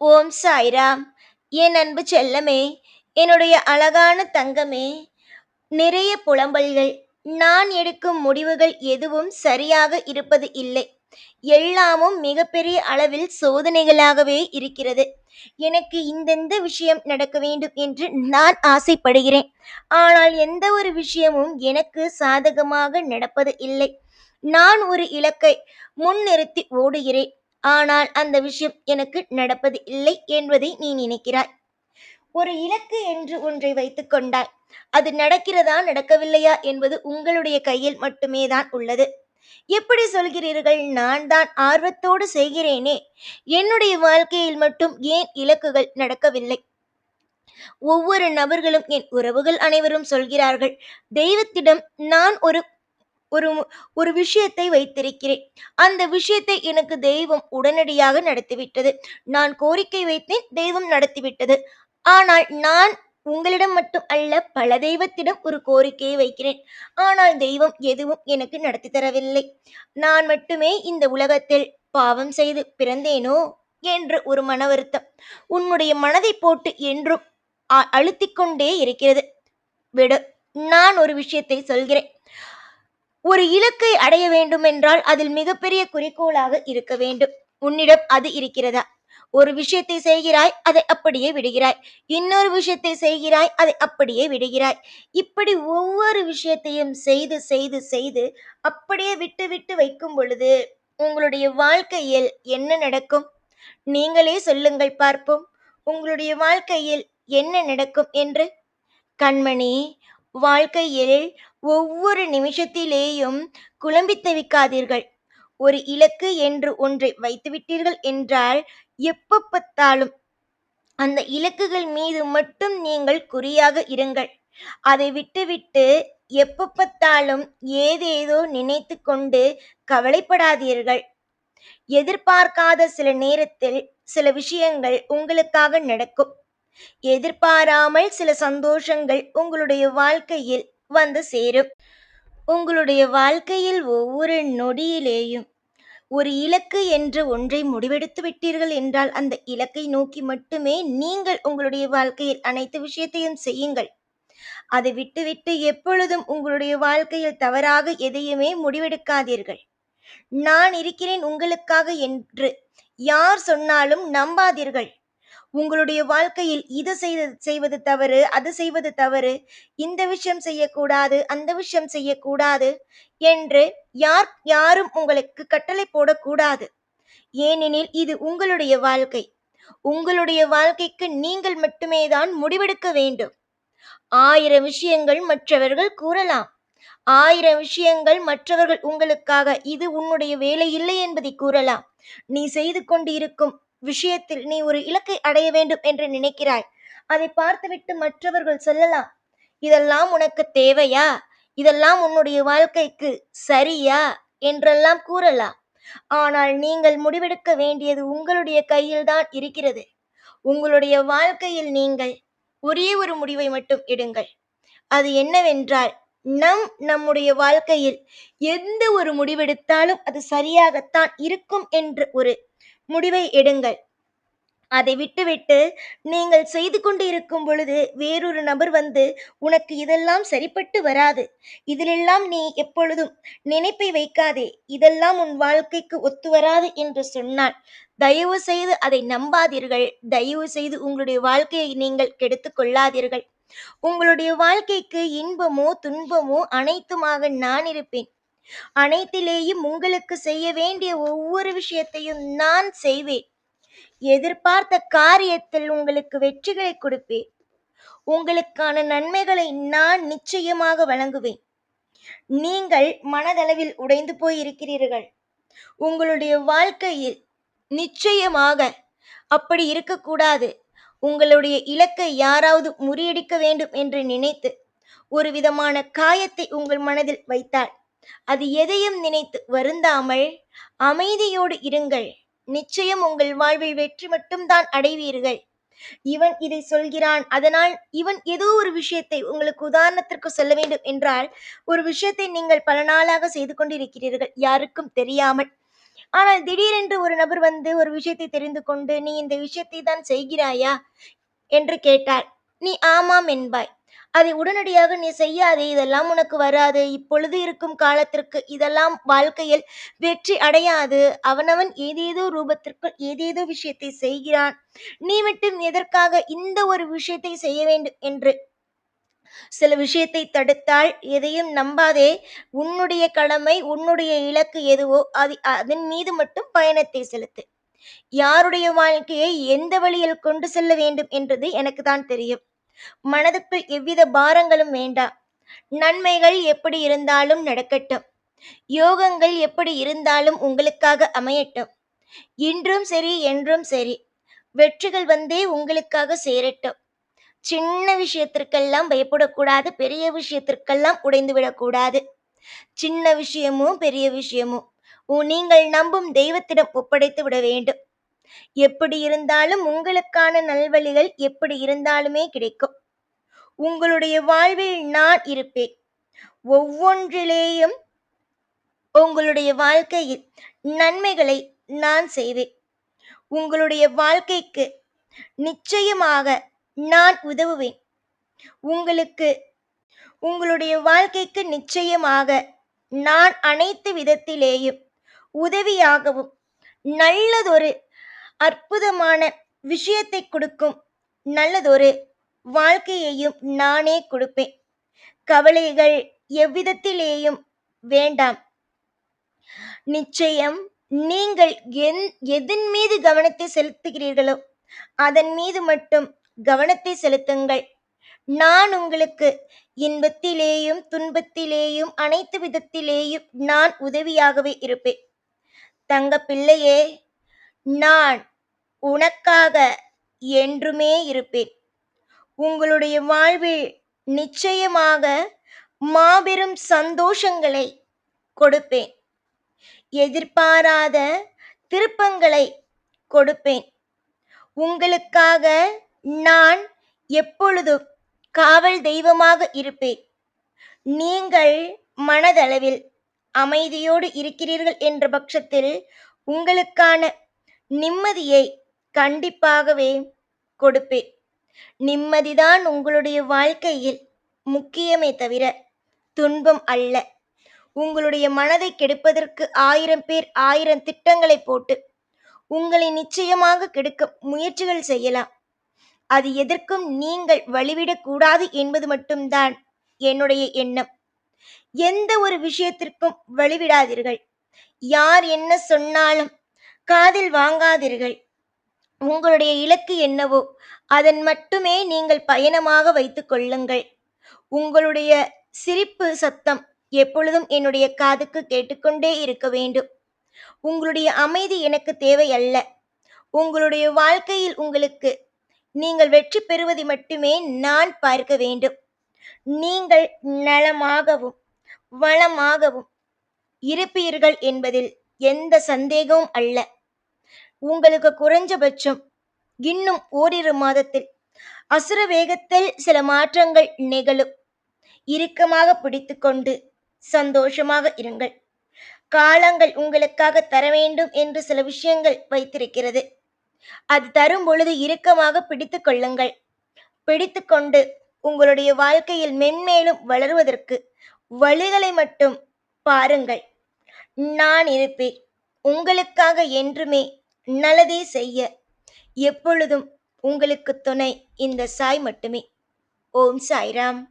ஓம் சாய்ராம். என் அன்பு செல்லமே என்னுடைய அழகான தங்கமே நிறைய புலம்பல்கள் நான் எடுக்கும் முடிவுகள் எதுவும் சரியாக இருப்பது இல்லை. எல்லாமும் மிகப்பெரிய அளவில் சோதனைகளாகவே இருக்கிறது. எனக்கு இந்தெந்த விஷயம் நடக்க வேண்டும் என்று நான் ஆசைப்படுகிறேன். ஆனால் எந்த ஒரு விஷயமும் எனக்கு சாதகமாக நடப்பது இல்லை. நான் ஒரு இலக்கை முன்னிறுத்தி ஓடுகிறேன். ஆனால் அந்த விஷயம் எனக்கு நடப்பது இல்லை என்பதை நீ நினைக்கிறாய். ஒரு இலக்கு என்று ஒன்றை வைத்துக் கொண்டாய். அது நடக்கிறதா நடக்கவில்லையா என்பது உங்களுடைய கையில் மட்டுமே தான் உள்ளது. எப்படி சொல்கிறீர்கள்? நான் தான் ஆர்வத்தோடு செய்கிறேனே. என்னுடைய வாழ்க்கையில் மட்டும் ஏன் இலக்குகள் நடக்கவில்லை? ஒவ்வொரு நபர்களும் என் உறவுகள் அனைவரும் சொல்கிறார்கள் தெய்வத்திடம் நான் ஒரு ஒரு ஒரு விஷயத்தை வைத்திருக்கிறேன். அந்த விஷயத்தை எனக்கு தெய்வம் உடனடியாக நடத்திவிட்டது. நான் கோரிக்கை வைத்தேன் தெய்வம் நடத்திவிட்டது. ஆனால் நான் உங்களிடம் மட்டும் அல்ல பல தெய்வத்திடம் ஒரு கோரிக்கையை வைக்கிறேன். ஆனால் தெய்வம் எதுவும் எனக்கு நடத்தி தரவில்லை. நான் மட்டுமே இந்த உலகத்தில் பாவம் செய்து பிறந்தேனோ என்று ஒரு மன வருத்தம். உன்னுடைய மனதை போட்டு என்றும் அழுத்திக்கொண்டே இருக்கிறது. விடு நான் ஒரு விஷயத்தை சொல்கிறேன். ஒரு இலக்கை அடைய வேண்டும் என்றால் அதில் மிகப்பெரிய குறிக்கோளாக இருக்க வேண்டும். உன்னிடம் அது இருக்கிறதா? ஒரு விஷயத்தை செய்கிறாய் அதை அப்படியே விடுகிறாய். இன்னொரு விஷயத்தை செய்கிறாய் அதை அப்படியே விடுகிறாய். இப்படி ஒவ்வொரு விஷயத்தையும் செய்து செய்து செய்து அப்படியே விட்டு விட்டு வைக்கும் பொழுது உங்களுடைய வாழ்க்கையில் என்ன நடக்கும்? நீங்களே சொல்லுங்கள் பார்ப்போம். உங்களுடைய வாழ்க்கையில் என்ன நடக்கும் என்று? கண்மணி வாழ்க்கையில் ஒவ்வொரு நிமிஷத்திலேயும் குழம்பி தவிக்காதீர்கள். ஒரு இலக்கு என்று ஒன்றை வைத்துவிட்டீர்கள் என்றால் எப்போ பார்த்தாலும் அந்த இலக்குகள் மீது மட்டும் நீங்கள் குறியாக இருங்கள். அதை விட்டுவிட்டு எப்ப பார்த்தாலும் ஏதேதோ நினைத்து கொண்டு கவலைப்படாதீர்கள். எதிர்பார்க்காத சில நேரத்தில் சில விஷயங்கள் உங்களுக்காக நடக்கும். எதிர்பாராமல் சில சந்தோஷங்கள் உங்களுடைய வாழ்க்கையில் வந்து சேரும். உங்களுடைய வாழ்க்கையில் ஒவ்வொரு நொடியிலேயும் ஒரு இலக்கு என்று ஒன்றை முடிவெடுத்து விட்டீர்கள் என்றால் அந்த இலக்கை நோக்கி மட்டுமே நீங்கள் உங்களுடைய வாழ்க்கையில் அனைத்து விஷயத்தையும் செய்யுங்கள். அதை விட்டுவிட்டு எப்பொழுதும் உங்களுடைய வாழ்க்கையில் தவறாக எதையுமே முடிவெடுக்காதீர்கள். நான் இருக்கிறேன் உங்களுக்காக என்று யார் சொன்னாலும் நம்பாதீர்கள். உங்களுடைய வாழ்க்கையில் இது செய்து செய்வது தவறு அது செய்வது தவறு இந்த விஷயம் செய்யக்கூடாது அந்த விஷயம் செய்யக்கூடாது என்று யார் யாரும் உங்களுக்கு கட்டளை போடக்கூடாது. ஏனெனில் இது உங்களுடைய வாழ்க்கை. உங்களுடைய வாழ்க்கைக்கு நீங்கள் மட்டுமே தான் முடிவெடுக்க வேண்டும். ஆயிரம் விஷயங்கள் மற்றவர்கள் கூறலாம். ஆயிரம் விஷயங்கள் மற்றவர்கள் உங்களுக்காக இது உன்னுடைய வேலை இல்லை என்பதை கூறலாம். நீ செய்து கொண்டு இருக்கும் விஷயத்தில் நீ ஒரு இலக்கை அடைய வேண்டும் என்று நினைக்கிறாய். அதை பார்த்துவிட்டு மற்றவர்கள் சொல்லலாம் இதெல்லாம் உனக்கு தேவையா? இதெல்லாம் உன்னுடைய வாழ்க்கைக்கு சரியா? என்றெல்லாம் கூறலாம். ஆனால் நீங்கள் முடிவெடுக்க வேண்டியது உங்களுடைய கையில்தான் இருக்கிறது. உங்களுடைய வாழ்க்கையில் நீங்கள் ஒரே ஒரு முடிவை மட்டும் எடுங்கள். அது என்னவென்றால் நம் நம்முடைய வாழ்க்கையில் எந்த ஒரு முடிவெடுத்தாலும் அது சரியாகத்தான் இருக்கும் என்று ஒரு முடிவை எடுங்கள். அதை விட்டுவிட்டு நீங்கள் செய்து கொண்டு இருக்கும் பொழுது வேறொரு நபர் வந்து உனக்கு இதெல்லாம் சரிப்பட்டு வராது. இதிலெல்லாம் நீ எப்பொழுதும் நினைப்பை வைக்காதே. இதெல்லாம் உன் வாழ்க்கைக்கு ஒத்து வராது என்று சொன்னால் தயவு செய்து அதை நம்பாதீர்கள். தயவு செய்து உங்களுடைய வாழ்க்கையை நீங்கள் கெடுத்து கொள்ளாதீர்கள். உங்களுடைய வாழ்க்கைக்கு இன்பமோ துன்பமோ அனைத்துமாக நான் இருப்பேன். அனைத்திலேயும் உங்களுக்கு செய்ய வேண்டிய ஒவ்வொரு விஷயத்தையும் நான் செய்வேன். எதிர்பார்த்த காரியத்தில் உங்களுக்கு வெற்றிகளை கொடுப்பேன். உங்களுக்கான நன்மைகளை நான் நிச்சயமாக வழங்குவேன். நீங்கள் மனதளவில் உடைந்து போயிருக்கிறீர்கள். உங்களுடைய வாழ்க்கையில் நிச்சயமாக அப்படி இருக்கக்கூடாது. உங்களுடைய இலக்கை யாராவது முறியடிக்க வேண்டும் என்று நினைத்து ஒரு விதமான காயத்தை உங்கள் மனதில் வைத்தால் அது எதையும் நினைத்து வருந்தாமல் அமைதியோடு இருங்கள். நிச்சயம் உங்கள் வாழ்வில் வெற்றி மட்டும்தான் அடைவீர்கள். இவன் இதை சொல்கிறான். அதனால் இவன் ஏதோ ஒரு விஷயத்தை உங்களுக்கு உதாரணத்திற்கு சொல்ல வேண்டும் என்றால் ஒரு விஷயத்தை நீங்கள் பல நாளாக செய்து கொண்டிருக்கிறீர்கள். யாருக்கும் தெரியாமல் ஆனால் திடீரென்று ஒரு நபர் வந்து ஒரு விஷயத்தை தெரிந்து கொண்டு நீ இந்த விஷயத்தை தான் செய்கிறாயா? என்று கேட்டார். நீ ஆமாம் என்பாய். அதை உடனடியாக நீ செய்யாதே. இதெல்லாம் உனக்கு வராது. இப்பொழுது இருக்கும் காலத்திற்கு இதெல்லாம் வாழ்க்கையில் வெற்றி அடையாது. அவனவன் ஏதேதோ ரூபத்திற்குள் ஏதேதோ விஷயத்தை செய்கிறான். நீ மட்டும் எதற்காக இந்த ஒரு விஷயத்தை செய்ய வேண்டும்? என்று சில விஷயத்தை தடுத்தால் எதையும் நம்பாதே. உன்னுடைய கடமை உன்னுடைய இலக்கு எதுவோ அது அதன் மீது மட்டும் பயணத்தை செலுத்து. யாருடைய வாழ்க்கையை எந்த வழியில் கொண்டு செல்ல வேண்டும் என்றது எனக்கு தான் தெரியும். மனதுக்குள் எவ்வித பாரங்களும் வேண்டாம் நன்மைகள் எப்படி இருந்தாலும் நடக்கட்டும். யோகங்கள் எப்படி இருந்தாலும் உங்களுக்காக அமையட்டும். இன்றும் சரி என்றும் சரி. வெற்றிகள் வந்தே உங்களுக்காக சேரட்டும். சின்ன விஷயத்திற்கெல்லாம் பயப்படக்கூடாது பெரிய விஷயத்திற்கெல்லாம் உடைந்து விடக்கூடாது. சின்ன விஷயமும் பெரிய விஷயமும். நீங்கள் நம்பும் தெய்வத்திடம் ஒப்படைத்து விட வேண்டும். எப்படி இருந்தாலும் உங்களுக்கான நல்வழிகள் எப்படி இருந்தாலுமே கிடைக்கும். உங்களுடைய வாழ்வில் நான் இருப்பேன். ஒவ்வொன்றிலேயும் உங்களுடைய வாழ்க்கையில் நன்மைகளை நான் செய்வேன். உங்களுடைய வாழ்க்கைக்கு நிச்சயமாக நான் உதவுவேன். உங்களுக்கு உங்களுடைய வாழ்க்கைக்கு நிச்சயமாக நான் அனைத்து விதத்திலேயும் உதவியாகவும் நல்லதொரு அற்புதமான விஷயத்தை கொடுக்கும் நல்லதொரு வாழ்க்கையையும் நானே கொடுப்பேன். கவலைகள் எவ்விதத்திலேயும் வேண்டாம். நிச்சயம் நீங்கள் என் எதன் மீது கவனத்தை செலுத்துகிறீர்களோ அதன் மீது மட்டும் கவனத்தை செலுத்துங்கள். நான் உங்களுக்கு இன்பத்திலேயும் துன்பத்திலேயும் அனைத்து விதத்திலேயும் நான் உதவியாகவே இருப்பேன். தங்க பிள்ளையே நான் உனக்காக என்றுமே இருப்பேன். உங்களுடைய வாழ்வில் நிச்சயமாக மாபெரும் சந்தோஷங்களை கொடுப்பேன். எதிர்பாராத திருப்பங்களை கொடுப்பேன். உங்களுக்காக நான் எப்பொழுதும் காவல் தெய்வமாக இருப்பேன்? நீங்கள் மனதளவில் அமைதியோடு இருக்கிறீர்கள் என்ற பட்சத்தில் உங்களுக்கான நிம்மதியை கண்டிப்பாகவே கொடுப்பேன். நிம்மதிதான் உங்களுடைய வாழ்க்கையில் முக்கியமே தவிர துன்பம் அல்ல. உங்களுடைய மனதை கெடுப்பதற்கு ஆயிரம் பேர் ஆயிரம் திட்டங்களை போட்டு உங்களை நிச்சயமாக கெடுக்க முயற்சிகள் செய்யலாம். அது எதற்கும் நீங்கள் வழிவிடக்கூடாது என்பது மட்டும்தான் என்னுடைய எண்ணம். எந்த ஒரு விஷயத்திற்கும் வழிவிடாதீர்கள். யார் என்ன சொன்னாலும் காதில் வாங்காதீர்கள். உங்களுடைய இலக்கு என்னவோ அதன் மட்டுமே நீங்கள் பயணமாக வைத்துக் கொள்ளுங்கள். உங்களுடைய சிரிப்பு சத்தம் எப்பொழுதும் என்னுடைய காதுக்கு கேட்டுக்கொண்டே இருக்க வேண்டும். உங்களுடைய அமைதி எனக்கு தேவை அல்ல உங்களுடைய வாழ்க்கையில் உங்களுக்கு நீங்கள் வெற்றி பெறுவதை மட்டுமே நான் பார்க்க வேண்டும். நீங்கள் நலமாகவும் வளமாகவும் இருப்பீர்கள் என்பதில் எந்த சந்தேகமும் அல்ல. உங்களுக்கு குறைஞ்சபட்சம் இன்னும் ஓரிரு மாதத்தில் அசுர வேகத்தில் சில மாற்றங்கள் நிகழும். இறுக்கமாக பிடித்துக்கொண்டு சந்தோஷமாக இருங்கள். காலங்கள் உங்களுக்காக தர வேண்டும் என்று சில விஷயங்கள் வைத்திருக்கிறது. அது தரும் பொழுது இறுக்கமாக பிடித்து கொள்ளுங்கள். பிடித்து கொண்டு உங்களுடைய வாழ்க்கையில் மென்மேலும் வளருவதற்கு வழிகளை மட்டும் பாருங்கள். நான் இருப்பேன். உங்களுக்காக என்றுமே நல்லதே செய்ய. எப்பொழுதும் உங்களுக்கு துணை இந்த சாய் மட்டுமே. ஓம் சாய்ராம்.